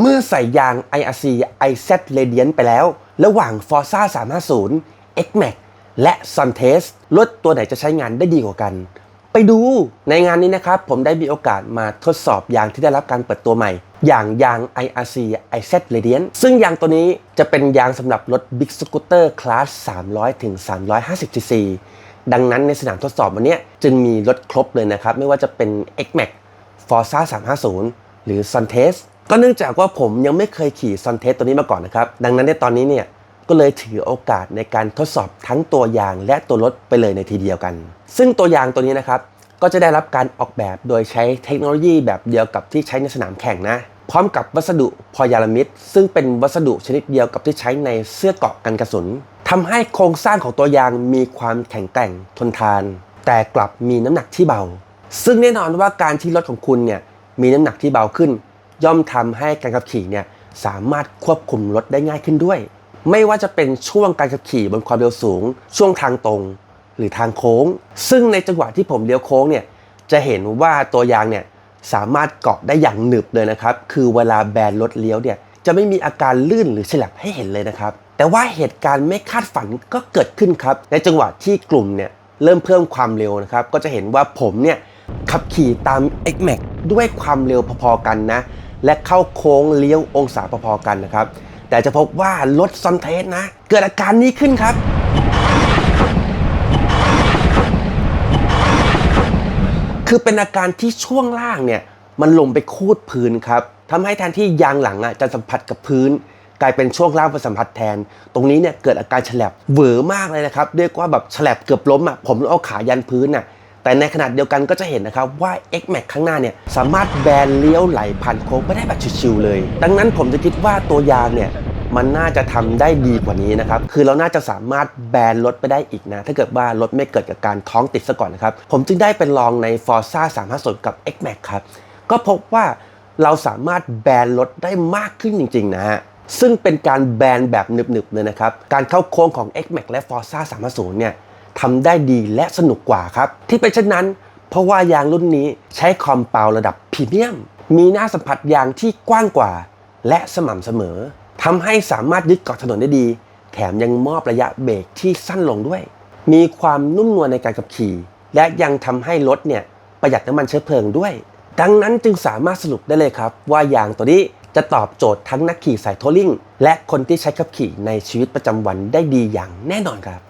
เมื่อใส่ยาง IRC IZ Radiant ไปแล้ว ระหว่าง Forza 350 X-Max และ Suntest รถตัวไหนจะใช้งานได้ดีกว่ากัน ไปดูในงานนี้นะครับผมได้มีโอกาสมาทดสอบยางที่ได้รับการเปิดตัวใหม่ อย่างยาง IRC IZ Radiant ซึ่งยางตัวนี้จะเป็นยางสำหรับรถ Big Scooter Class 300ถึง350 cc ดังนั้นในสนามทดสอบวันนี้จึงมีรถครบเลยนะครับ ไม่ว่าจะเป็น X-Max Forza 350 หรือ Suntest ก็เนื่องจากว่าผมยังไม่เคยขี่ Suntest ตัวนี้มาก่อนนะครับ ดังนั้นในตอนนี้เนี่ยก็เลยถือโอกาสในการทดสอบทั้งตัวยางและตัวรถไปเลยในทีเดียวกัน ซึ่งตัวยางตัวนี้นะครับก็จะได้รับการออกแบบโดยใช้เทคโนโลยีแบบเดียวกับที่ใช้ในสนามแข่งนะ พร้อมกับวัสดุพอยาลามิดซึ่งเป็นวัสดุชนิดเดียวกับที่ใช้ในเสื้อเกราะกันกระสุนทำให้โครงสร้างของตัวยางมีความแข็งแกร่งทนทาน แต่กลับมีน้ำหนักที่เบา ซึ่งแน่นอนว่าการที่รถของคุณเนี่ยมีน้ำหนักที่เบาขึ้น ย่อมทำให้การขับขี่เนี่ยสามารถควบคุมรถได้ง่ายขึ้นด้วย ไม่ว่าจะเป็นช่วงการขับขี่บนความเร็วสูง ช่วงทางตรง หรือทางโค้ง ซึ่งในจังหวะที่ผมเลี้ยวโค้งเนี่ยจะเห็นว่าตัวยางเนี่ยสามารถเกาะได้อย่างหนึบเลยนะครับ คือเวลาแบนรถเลี้ยวเนี่ยจะไม่มีอาการลื่นหรือฉลับให้เห็นเลยนะครับ แต่ว่าเหตุการณ์ไม่คาดฝันก็เกิดขึ้นครับ ในจังหวะที่กลุ่มเนี่ยเริ่มเพิ่มความเร็วนะครับ ก็จะเห็นว่าผมเนี่ยขับขี่ตาม X-Max ด้วยความเร็วพอๆกันนะ และเข้าโค้งเลี้ยวองศาพอๆกันนะครับ แต่จะพบว่ารถซอนเทสนะ เกิดอาการนี้ขึ้นครับ คือเป็นอาการที่ช่วงล่างเนี่ย มันลงไปคูดพื้นครับทำให้แทนที่ยางหลังอะจะสัมผัสกับพื้น กลายเป็นช่วงล่างไปสัมผัสแทน ตรงนี้เนี่ยเกิดอาการฉลับเหวอมากเลยนะครับเรียกว่าแบบฉลับเกือบล้มอะผมเอาขายันพื้นอะ แต่ในขณะเดียวกันก็จะเห็นนะครับว่า X Max ข้างหน้าเนี่ยสามารถแบนเลี้ยวไหลผ่านโค้งไปได้แบบชิวๆเลย ดังนั้นผมจะคิดว่าตัวยางเนี่ยมันน่าจะทำได้ดีกว่านี้นะครับ คือเราน่าจะสามารถแบนรถไปได้อีกนะ ถ้าเกิดว่ารถไม่เกิดกับการท้องติดซะก่อนนะครับ ผมจึงได้เป็นลองใน Forza 350 กับ X-Max ครับ ก็พบว่าเราสามารถแบนรถได้มากขึ้นจริง ๆ นะฮะ ซึ่งเป็นการแบนแบบหนึบๆเลยนะครับ การเข้าโค้งของ X-Max และ Forza 350 เนี่ย ทำได้ดีและสนุกกว่าครับ ที่เป็นเช่นนั้น เพราะว่ายางรุ่นนี้ใช้คอมเปาระดับพรีเมียม มีหน้าสัมผัสยางที่กว้างกว่า และสม่ำเสมอทำให้สามารถยึดเกาะถนนได้ดี แถมยังมอบระยะเบรกที่สั้นลงด้วย มีความนุ่มนวลในการขับขี่ และยังทำให้รถเนี่ยประหยัดน้ำมันเชื้อเพลิงด้วย ดังนั้นจึงสามารถสรุปได้เลยครับ ว่ายางตัวนี้จะตอบโจทย์ทั้งนักขี่สายทัวริงและคนที่ใช้ขับขี่ในชีวิตประจำวันได้ดีอย่างแน่นอนครับ